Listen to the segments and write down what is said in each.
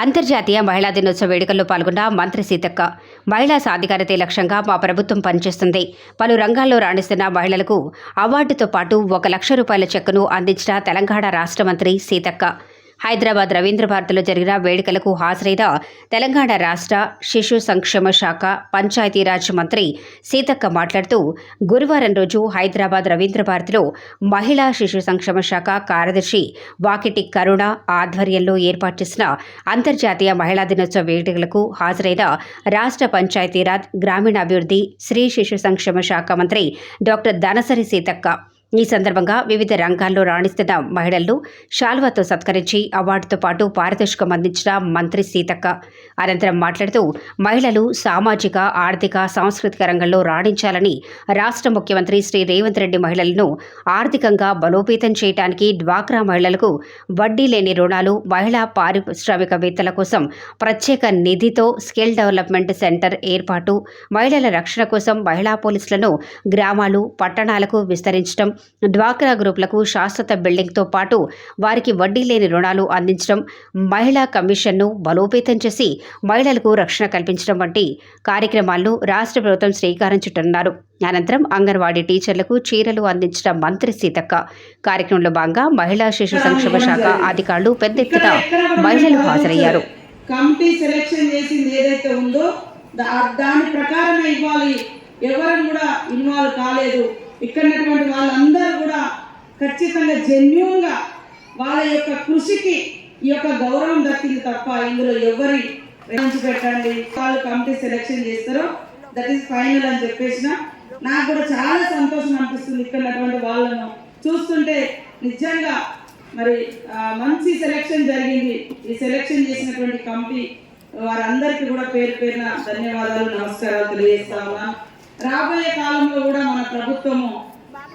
అంతర్జాతీయ మహిళా దినోత్సవ వేడుకల్లో పాల్గొన్న మంత్రి సీతక్క. మహిళా సాధికారతే లక్ష్యంగా మా ప్రభుత్వం పనిచేస్తుంది. పలు రంగాల్లో రాణిస్తున్న మహిళలకు అవార్డుతో పాటు ఒక లక్ష రూపాయల చెక్కును అందించిన తెలంగాణ రాష్ట్ర మంత్రి సీతక్క. హైదరాబాద్ రవీంద్ర భారతిలో జరిగిన వేడుకలకు హాజరైన తెలంగాణ రాష్ట్ర శిశు సంక్షేమ శాఖ పంచాయతీరాజ్ మంత్రి సీతక్క మాట్లాడుతూ గురువారం రోజు హైదరాబాద్ రవీంద్ర భారతిలో మహిళా శిశు సంక్షేమ శాఖ కార్యదర్శి వాకిటి కరుణ ఆధ్వర్యంలో ఏర్పాటు చేసిన అంతర్జాతీయ మహిళా దినోత్సవ వేడుకలకు హాజరైన రాష్ట్ర పంచాయతీరాజ్ గ్రామీణాభివృద్ధి శ్రీ శిశు సంక్షేమ శాఖ మంత్రి డాక్టర్ దానసరి సీతక్క. ఈ సందర్భంగా వివిధ రంగాల్లో రాణిస్తున్న మహిళలను శాల్వాతో సత్కరించి అవార్డుతో పాటు పారితోషికం అందించిన మంత్రి సీతక్క. అనంతరం మాట్లాడుతూ మహిళలు సామాజిక ఆర్థిక సాంస్కృతిక రంగంలో రాణించాలని రాష్ట్ర ముఖ్యమంత్రి శ్రీ రేవంత్ రెడ్డి మహిళలను ఆర్థికంగా బలోపేతం చేయడానికి డ్వాక్రా మహిళలకు వడ్డీ లేని రుణాలు మహిళా పారిశ్రామికవేత్తల కోసం ప్రత్యేక నిధితో స్కిల్ డెవలప్మెంట్ సెంటర్ ఏర్పాటు మహిళల రక్షణ కోసం మహిళా పోలీసులను గ్రామాలు పట్టణాలకు విస్తరించడం డ్వాక్రా గ్రూపులకు శాశ్వత బిల్డింగ్తో పాటు వారికి వడ్డీ లేని రుణాలు అందించడం మహిళా కమిషన్ను బలోపేతం చేసి మహిళలకు రక్షణ కల్పించడం వంటి కార్యక్రమాలను రాష్ట్ర ప్రభుత్వం శ్రీకారం చుట్టనున్నారు. అనంతరం అంగన్వాడీ టీచర్లకు చీరలు అందించిన మంత్రి సీతక్క కార్యక్రమంలో భాగంగా మహిళా శిశు సంక్షేమ శాఖ అధికారులు పెద్ద ఎత్తున మహిళలు హాజరయ్యారు. కమిటీ సెలెక్షన్ చేసింది ఏదైతే ఉందో దాని ప్రకారమే ఇవ్వాలి. ఎవరు కూడా ఇన్వాల్వ్ కాలేదు. ఇక్కడ ఉన్నటువంటి వాళ్ళందరూ కూడా ఖచ్చితంగా జెన్యున్గా వాళ్ళ యొక్క కృషికి ఈ యొక్క గౌరవం దక్కింది తప్ప ఇందులో ఎవరి పంచి పెట్టండి వాళ్ళు కమిటీ సెలెక్షన్ చేస్తారో దట్ ఈస్ ఫైనల్ అని చెప్పేసిన. నాకు కూడా చాలా సంతోషం అనిపిస్తుంది ఇక్కడ ఉన్నటువంటి వాళ్ళను చూస్తుంటే. నిజంగా మరి మంచి సెలెక్షన్ జరిగింది. ఈ సెలెక్షన్ చేసినటువంటి కమిటీ వారందరికీ కూడా పేరు పేరున ధన్యవాదాలు నమస్కారాలు తెలియజేస్తా రాబోయే కాలంలో కూడా మన ప్రభుత్వము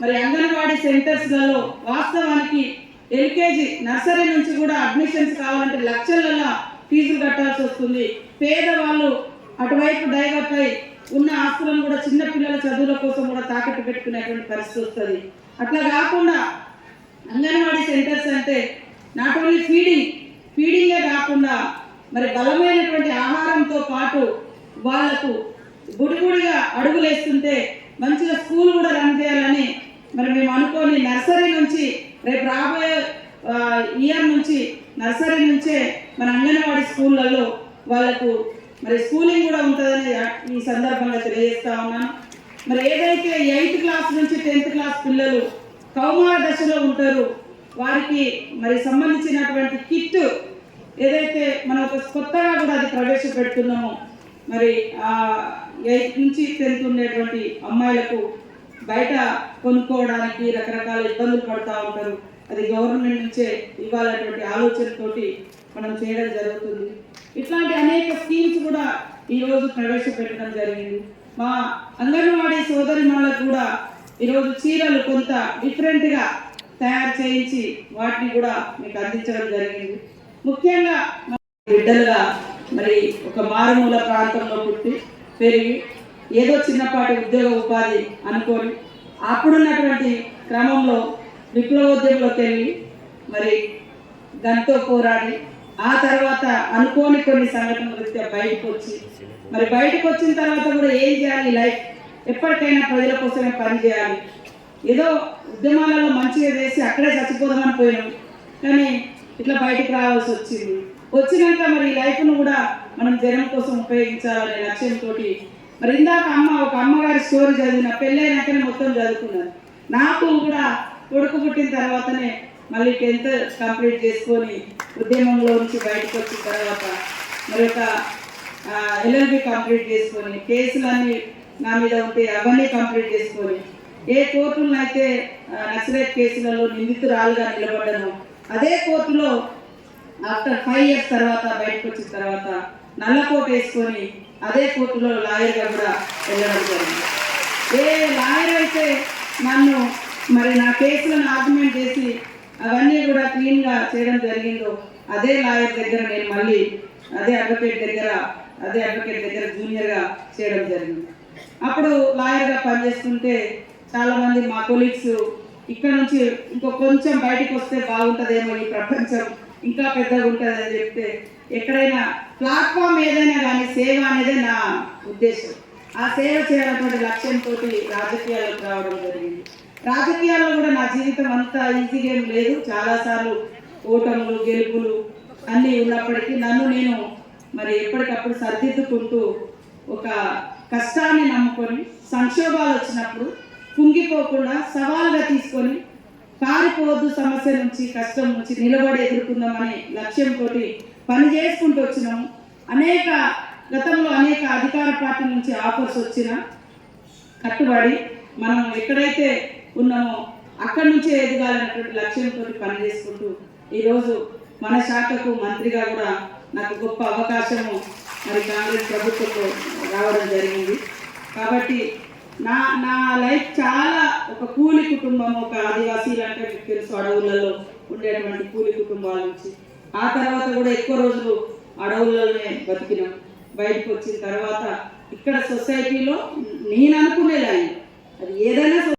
మరి అంగన్వాడీ సెంటర్స్లలో వాస్తవానికి ఎల్కేజీ నర్సరీ నుంచి కూడా అడ్మిషన్స్ కావాలంటే లక్షలలో ఫీజులు కట్టాల్సి వస్తుంది. పేదవాళ్ళు అటువైపు డైవర్ట్ అయి ఉన్న ఆస్తులను కూడా చిన్న పిల్లల చదువుల కోసం కూడా తాకట్టు పెట్టుకునేటువంటి పరిస్థితి వస్తుంది. అట్లా కాకుండా అంగన్వాడీ సెంటర్స్ అంటే నాట్ ఓన్లీ ఫీడింగ్ ఫీడింగే కాకుండా మరి బలమైనటువంటి ఆహారంతో పాటు వాళ్ళకు గుడిగుడిగా అడుగులేస్తుంటే మంచిగా స్కూల్ కూడా రన్ చేయాలని మరి మేము అనుకోని నర్సరీ నుంచి రేపు రాబోయే ఇయర్ నుంచి నర్సరీ నుంచే మన అంగన్వాడీ స్కూళ్ళల్లో వాళ్ళకు మరి స్కూలింగ్ కూడా ఉంటుందని ఈ సందర్భంగా తెలియజేస్తా ఉన్నాను. మరి ఏదైతే ఎయిత్ క్లాస్ నుంచి టెన్త్ క్లాస్ పిల్లలు కౌమార దశలో ఉంటారు వారికి మరి సంబంధించినటువంటి కిట్ ఏదైతే మనం ఒక కొత్తగా కూడా అది ప్రవేశపెడుతున్నామో మరి ఆ ఎయిత్ నుంచి టెన్త్ ఉండేటువంటి అమ్మాయిలకు బయట కొనుక్కోవడానికి రకరకాల ఇబ్బందులు పడుతూ ఉంటారు. అది గవర్నమెంట్ నుంచే ఇవ్వాలనేటువంటి ఆలోచనతోటి మనం చేయడం జరుగుతుంది. ఇట్లాంటి అనేక స్కీమ్స్ కూడా ఈరోజు ప్రవేశపెట్టడం జరిగింది. మా అంగన్వాడీ సోదరి కూడా ఈరోజు చీరలు కొంత డిఫరెంట్గా తయారు చేయించి వాటిని కూడా మీకు అందించడం జరిగింది. ముఖ్యంగా మా బిడ్డలుగా మరి ఒక మారుమూల ప్రాంతంలో పుట్టి పెరిగి ఏదో చిన్నపాటి ఉద్యోగ ఉపాధి అనుకొని అప్పుడున్నటువంటి క్రమంలో విప్లవోద్యమంలోకి వెళ్ళి మరి గంతో పోరాడి ఆ తర్వాత అనుకోని కొన్ని సంఘటనల రీత్యా బయటకు వచ్చి మరి బయటకు వచ్చిన తర్వాత కూడా ఏం చేయాలి లైఫ్? ఎప్పటికైనా ప్రజల కోసమే పని చేయాలి. ఏదో ఉద్యమాలలో మంచిగా చేసి అక్కడే చచ్చిపోదామని పోయినాం. కానీ ఇట్లా బయటకు రావాల్సి వచ్చింది. వచ్చినాక మరి ఈ లైఫ్ను కూడా మనం జనం కోసం ఉపయోగించాలనే లక్ష్యంతో మరి ఇందాక అమ్మ ఒక అమ్మగారి స్టోరీ చదివిన పెళ్ళైనాకనే మొత్తం చదువుకున్నాను నాకు కూడా కొడుకు పుట్టిన తర్వాతనే మళ్ళీ టెన్త్ కంప్లీట్ చేసుకొని ఉద్యమంలో నుంచి బయటకు వచ్చిన తర్వాత మరి ఒక ఎల్ఎల్బి కంప్లీట్ చేసుకొని కేసులన్నీ నా మీద ఉంటే అవన్నీ కంప్లీట్ చేసుకొని ఏ కోర్టులను అయితే నక్సలైట్ కేసులలో నిందితురాలుగా నిలబడ్డాను అదే కోర్టులో ఆఫ్టర్ ఫైవ్ ఇయర్స్ తర్వాత బయటకు వచ్చిన తర్వాత నల్ల కోట్ వేసుకొని అదే కోర్టులో లాయర్గా కూడా వెళ్ళడం జరిగింది. ఏ లాయర్ అయితే నన్ను మరి నా కేసులను ఆర్గ్యుమెంట్ చేసి అవన్నీ కూడా క్లీన్గా చేయడం జరిగిందో అదే లాయర్ దగ్గర నేను మళ్ళీ అదే అడ్వకేట్ దగ్గర అదే అడ్వకేట్ దగ్గర జూనియర్గా చేయడం జరిగింది. అప్పుడు లాయర్గా పనిచేస్తుంటే చాలామంది మా కొలీగ్స్ ఇక్కడ నుంచి ఇంకో కొంచెం బయటకు వస్తే బాగుంటుందేమో ఈ ప్రపంచం ఇంకా పెద్దగా ఉంటుంది అని చెప్తే ఎక్కడైనా ప్లాట్ఫామ్ ఏదైనా కానీ సేవ అనేది నా ఉద్దేశం. ఆ సేవ చేయాలన్నటువంటి లక్ష్యంతో రాజకీయాలకు రావడం జరిగింది. రాజకీయాల్లో కూడా నా జీవితం అంతా ఈజీగా ఏం లేదు. చాలాసార్లు ఓటములు గెలుపులు అన్నీ ఉన్నప్పటికీ నన్ను నేను మరి ఎప్పటికప్పుడు సరిదిద్దుకుంటూ ఒక కష్టాన్ని నమ్ముకొని సంక్షోభాలు వచ్చినప్పుడు కుంగిపోకుండా సవాలుగా తీసుకొని పారిపోవద్దు సమస్య నుంచి కష్టం నుంచి నిలబడి ఎదుర్కొందామనే లక్ష్యంతో పని చేసుకుంటూ వచ్చినాము. అనేక గతంలో అనేక అధికార పార్టీ నుంచి ఆఫర్స్ వచ్చిన కట్టుబడి మనం ఎక్కడైతే ఉన్నామో అక్కడి నుంచే ఎదగాలన్నటువంటి లక్ష్యంతో పనిచేసుకుంటూ ఈరోజు మన శాఖకు మంత్రిగా కూడా నాకు గొప్ప అవకాశము మరి కాంగ్రెస్ ప్రభుత్వంలో రావడం జరిగింది. కాబట్టి నా నా లైఫ్ చాలా ఒక కూలి కుటుంబం ఒక ఆదివాసీలు అంటే మీకు తెలుసు అడవులలో ఉండేటువంటి కూలి కుటుంబాల నుంచి. ఆ తర్వాత కూడా ఎక్కువ రోజులు అడవులలోనే బతికినాం. బయటకు వచ్చిన తర్వాత ఇక్కడ సొసైటీలో నేను అనుకునేలా